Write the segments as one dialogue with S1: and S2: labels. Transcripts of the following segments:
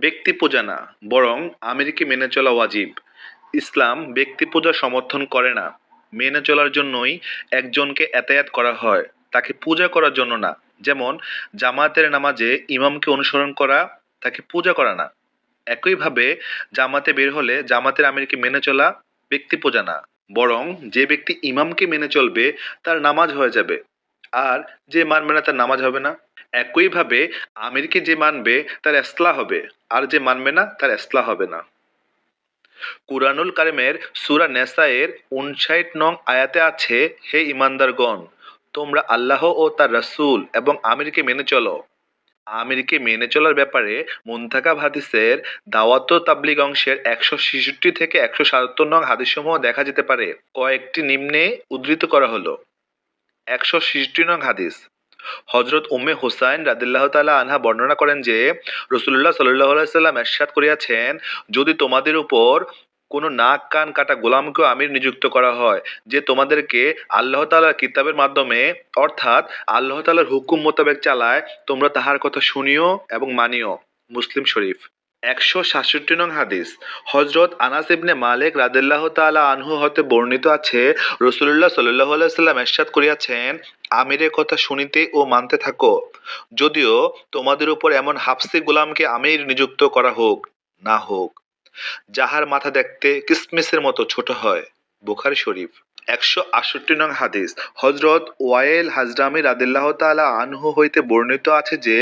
S1: ব্যক্তি পূজা না, বরং আমিরকে মেনে চলা ওয়াজিব। ইসলাম ব্যক্তি পূজা সমর্থন করে না, মেনে চলার জন্যই একজনকে এতায়াত করা হয়, তাকে পূজা করার জন্য না। যেমন জামাতের নামাজে ইমামকে অনুসরণ করা, তাকে পূজা করা না। একইভাবে, জামাতে বের হলে জামাতের আমিরকে মেনে চলা ব্যক্তি পূজা না, বরং যে ব্যক্তি ইমামকে মেনে চলবে, তার নামাজ হয়ে যাবে। আর যে মানবে না, তার নামাজ হবে না। একইভাবে আমিরকে যে মানবে, তার এসলা হবে। আর যে মানবে না, তার এসলা হবে না। কুরআনুল কারিমের সূরা নেসায়ের উনষাট নং আয়াতে আছে, হে ইমানদারগণ তোমরা আল্লাহ ও তার রাসূল এবং আমিরকে মেনে চলো। আমিরকে মেনে চলার ব্যাপারে মুনতাকাব হাদিসের দাওয়াত তাবলিগ অংশের একশো ছেষট্টি থেকে একশো সাতাত্তর নং হাদিসসমূহ দেখা যেতে পারে। কয়েকটি নিম্নে উদ্ধৃত করা হলো। একশো ছেষট্টি নং হাদিস হজরত উম্মে হুসাইন রাদিল্লাহ তাআলা আনহা বর্ণনা করেন যে রসুল্লাহ সাল্লাহ সাল্লাম এরশাদ করিয়াছেন, যদি তোমাদের উপর কোনো নাক, কান, কাটা গোলামকেও আমির নিযুক্ত করা হয়, যে তোমাদেরকে আল্লাহ তাআলার কিতাবের মাধ্যমে, অর্থাৎ আল্লাহ তাআলার হুকুম মোতাবেক চালায়, তোমরা তাহার কথা শুনিও এবং মানিও। মুসলিম শরীফ, একশো সাতষট্টি নং হাদিস হজরত আনাস ইবনে মালিক রাদিল্লাহ তাআলা আনহু হতে বর্ণিত আছে রসুল্লাহ সাল্লাহ সাল্লাম এরশাদ করিয়াছেন আমিরের কথা শুনিতে ও মানতে থাকো। যদিও তোমাদের উপর এমন হাফসি গোলামকে আমির নিযুক্ত করা হোক, না হোক, যাহার মাথা দেখতে কিসমিসের মতো ছোট হয়। বুখারি শরীফ, একশো আটষট্টি নং হাদিস। হজরত ওয়াইল হাজরামি রাদিল্লাহ তাআলা আনহু হইতে বর্ণিত আছে যে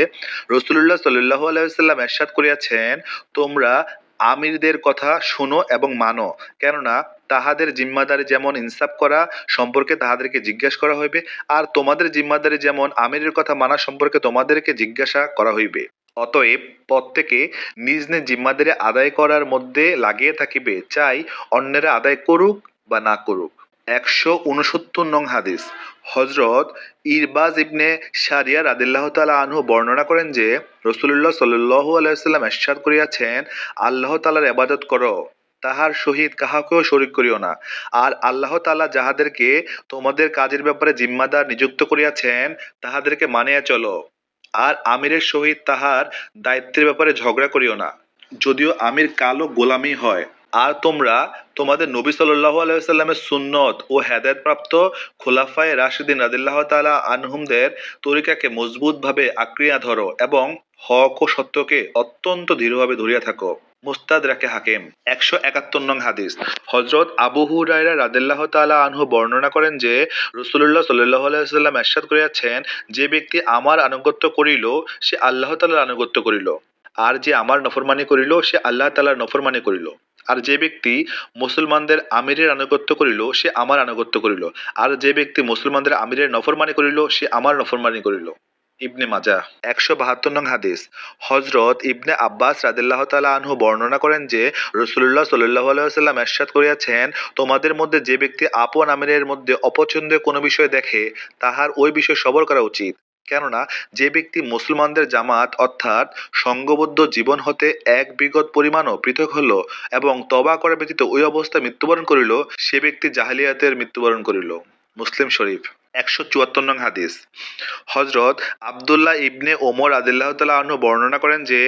S1: রসুল্লাহ সাল্লাহ আলাইসাল্লাম এরশাদ করিয়াছেন, তোমরা আমিরদের কথা শোনো এবং মানো, কেননা তাহাদের জিম্মাদারি যেমন ইনসাফ করা সম্পর্কে তাহাদেরকে জিজ্ঞাসা করা হইবে, আর তোমাদের জিম্মাদারি যেমন আমিরের কথা মানা সম্পর্কে তোমাদেরকে জিজ্ঞাসা করা হইবে। অতএব প্রত্যেকে নিজ নিজ জিম্মাদারি আদায় করার মধ্যে লাগিয়ে থাকিবে, চাই অন্যেরা আদায় করুক বা না করুক। একশো উনসত্তর নং হাদিস। হজরত ইরবাজ ইবনে সারিয়া রাদিল্লাহ তালা আনহু বর্ণনা করেন যে রসুল্লাহ সাল্লু আলাইসাল্লাম এরশাদ করিয়াছেন, আল্লাহ তালার এবাদত করো, তাহার সহিত কাহাকেও শরিক করিও না। আর আল্লাহ তালা যাহাদেরকে তোমাদের কাজের ব্যাপারে জিম্মাদার নিযুক্ত করিয়াছেন, তাহাদেরকে মানিয়া চলো। আর আমিরের সহিত তাহার দায়িত্বের ব্যাপারে ঝগড়া করিও না। যদিও আমির কালো গোলামি হয় আর তোমরা তোমাদের নবী সাল্লাহ আলাইসাল্লামের সুন্নত ও হেদায়তপ্রাপ্ত খোলাফায় রাশিদিন রাদিল্লাহ তাআলা আনহুমদের তরিকাকে মজবুতভাবে আঁকড়িয়া ধরো এবং হক ও সত্যকে অত্যন্ত দৃঢ়ভাবে ধরিয়া থাকো। মুস্তাদ রাখে হাকিম। একশো একাত্তর নং হাদিস। হজরত আবু হুরাইরা রাদিল্লাহ তাআলা আনহু বর্ণনা করেন যে রসুল্লাহ সাল্লাহ আলাইসাল্লাম এরশাদ করিয়াছেন, যে ব্যক্তি আমার আনুগত্য করিল, সে আল্লাহ তাআলার আনুগত্য করিল। আর যে আমার নফরমানি করিল, সে আল্লাহ তাআলার নফরমানি করিল। আর যে ব্যক্তি মুসলমানদের আমিরের আনুগত্য করিল, সে আমার আনুগত্য করিল। আর যে ব্যক্তি মুসলমানদের আমিরের নফরমানি করিল, সে আমার নফরমানি করিল। ইবনে মাজা, একশো বাহাত্তর নং হাদিস। হজরত ইবনে আব্বাস রাদিল্লাহ তালা আনহু বর্ণনা করেন যে রসুল্লাহ সাল্লাহ আলাইসাল্লাম এরশাদ করিয়াছেন, তোমাদের মধ্যে যে ব্যক্তি আপন আমিরের মধ্যে অপছন্দের কোনো বিষয় দেখে, তাহার ওই বিষয় সবর করা উচিত। কেননা যে ব্যক্তি মুসলমানদের জামাত অর্থাৎ সঙ্গবদ্ধ জীবন হতে এক বিগত পরিমাণও পৃথক হল এবং তবা করা ব্যতীত ওই অবস্থায় মৃত্যুবরণ করিল, সে ব্যক্তি জাহালিয়াতের মৃত্যুবরণ করিল। মুসলিম শরীফ, একশো চুয়াত্তর নং হাদিস। হজরত আবদুল্লাহ ইবনে ওমর আদিল্লাহ তালা আনহু বর্ণনা করেন যে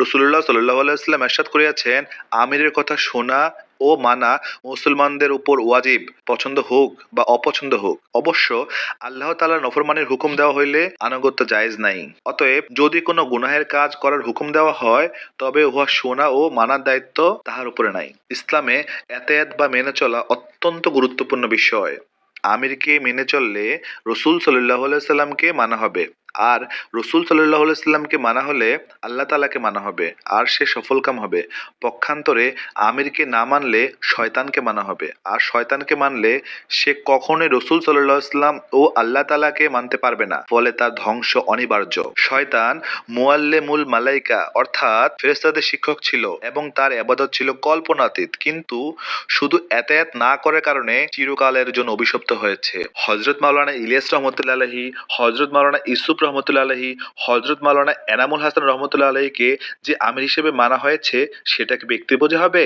S1: রসুল্লাহ সাল্লাহ আলাইসাল্লাম এরশাদ করিয়াছেন, আমিরের কথা শোনা ও মানা মুসলমানদের উপর ওয়াজিব, পছন্দ হোক বা অপছন্দ হোক। অবশ্য আল্লাহ তালার নফরমানের হুকুম দেওয়া হইলে আনুগত্য জায়েজ নাই। অতএব যদি কোনো গুনাহের কাজ করার হুকুম দেওয়া হয়, তবে উহা শোনা ও মানার দায়িত্ব তাহার উপরে নাই। ইসলামে এতেয়াত বা মেনে চলা অত্যন্ত গুরুত্বপূর্ণ বিষয়। আমিরকে মেনে চললে রসুল সাল্লাহ সাল্লামকে মানা হবে। আর রসুল সাল্লাহ সাল্লামকে মানা হলে আল্লাহ তালাকে মানা হবে, আর সে সফলকাম হবে। পক্ষান্তরে আমিরকে না মানলে শয়তানকে মানা হবে, আর শয়তানকে মানলে সে কখনোই রসুল সাল্লাহ সাল্লাম ও আল্লাহ তালাকে মানতে পারবে না, ফলে তার ধ্বংস অনিবার্য। শয়তান মুআল্লেমুল মালাইকা, অর্থাৎ ফেরেস্তাদের শিক্ষক ছিল এবং তার আবাদত ছিল কল্পনাতীত, কিন্তু শুধু এতায়াত না করার কারণে চিরকালের জন্য অভিশপ্ত হয়েছে। হজরত মাওলানা ইলিয়াস রহমতুল্লা আলহী হজরত মাওলানা ইসুফ রহমতুল্লা আলহী হজরত মালানা এনামুল হাসান রহমতুল্লা আলহীকে যে আমির হিসেবে মানা হয়েছে সেটা কি ব্যক্তি বোঝা হবে?